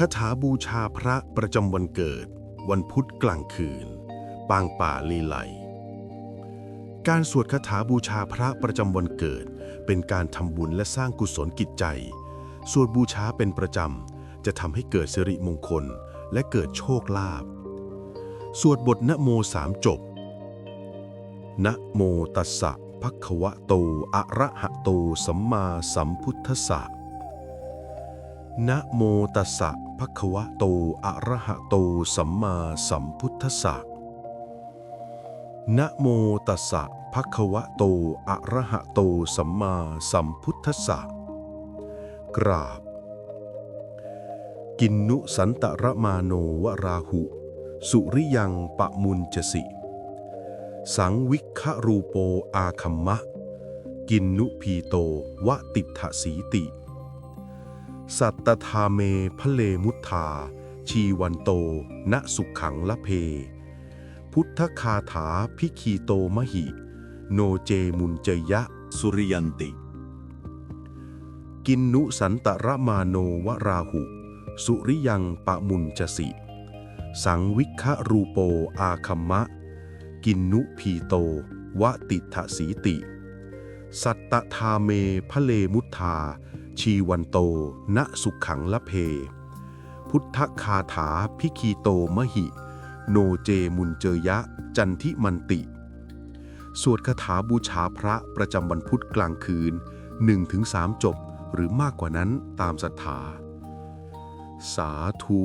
คาถาบูชาพระประจำวันเกิด วันพุธกลางคืน ปางป่าลีไลการสวดคาถาบูชาพระประจำวันเกิด เป็นการทำบุญและสร้างกุศลกิจใจ สวดบูชาเป็นประจำ จะทำให้เกิดสิริมงคลและเกิดโชคลาภ สวดบทนะโมสามจบ นะโมตัสสะภะคะวะโต อะระหะโต สัมมาสัมพุทธัสสะ นะโมตัสสะภะคะวะโต อะระหะโต สัมมาสัมพุทธัสสะนะโมตัสสะภะคะวะโต อะระหะโต สัมมาสัมพุทธัสสะกราบ กินนุสันตระมาโนวราหุ สุริยังปะมุญจสิ สังวิครูโปอาคัมมะ กินนุพีโตวะติถสีติ สัตตทาเมพะเลมุทธา ชีวันโต ณสุขขังละเพ พุทธคาถาพิคีโตมหิ โนเจมุนเจยะ สุริยันติ กินนุสันตระมาโนวราหุ สุริยังปะมุญจสิ สังวิครูโปอาคัมมะ กินนุพีโต วะติถสีติ สัตตทาเมพะเลมุทธา ชีวันโต ณสุขขังละเพ พุทธคาถาพิคีโตมหิ โนเจมุนเจยะ จันทิมันติ สวดคาถาบูชาพระประจำวันพุธกลางคืน 1-3 จบหรือมากกว่านั้นตามศรัทธา สาธุ